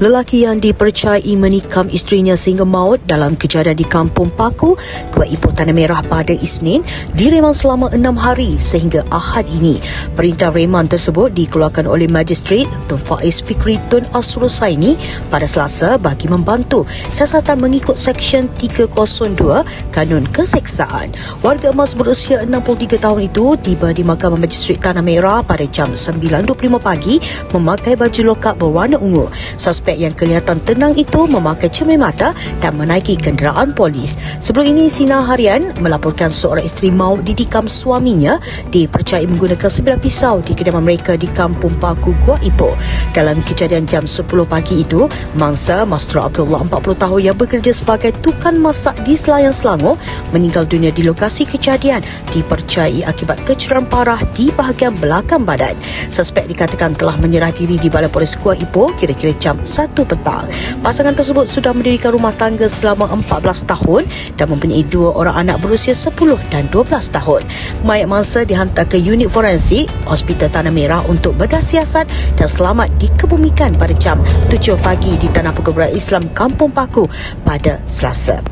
Lelaki yang dipercayai menikam isterinya sehingga maut dalam kejadian di Kampung Paku, Kuala Ipoh Tanah Merah pada Isnin diremang selama enam hari sehingga Ahad ini. Perintah reman tersebut dikeluarkan oleh Magistrate Tun Faiz Fikri Tun Asrusaini pada Selasa bagi membantu siasatan mengikut Seksyen 302 Kanun Keseksaan. Warga emas berusia 63 tahun itu tiba di Mahkamah Magistrate Tanah Merah pada jam 9.25 pagi memakai baju lokap berwarna ungu. Suspek yang kelihatan tenang itu memakai cermin mata dan menaiki kenderaan polis. Sebelum ini, Sina Harian melaporkan seorang isteri maut ditikam suaminya dipercayai menggunakan sebilah pisau di kediaman mereka di Kampung Paku, Kuala Ipoh. Dalam kejadian jam 10 pagi itu, mangsa Mastra Abdullah 40 tahun yang bekerja sebagai tukang masak di Selayang Selangor meninggal dunia di lokasi kejadian dipercayai akibat kecerahan parah di bahagian belakang badan. Suspek dikatakan telah menyerah diri di Balai Polis Kuala Ipoh kira-kira jam 1 satu petang. Pasangan tersebut sudah mendirikan rumah tangga selama 14 tahun dan mempunyai dua orang anak berusia 10 dan 12 tahun. Mayat mangsa dihantar ke unit forensik Hospital Tanah Merah untuk bedah siasat dan selamat dikebumikan pada jam 7 pagi di Tanah Perkuburan Islam Kampung Paku pada Selasa.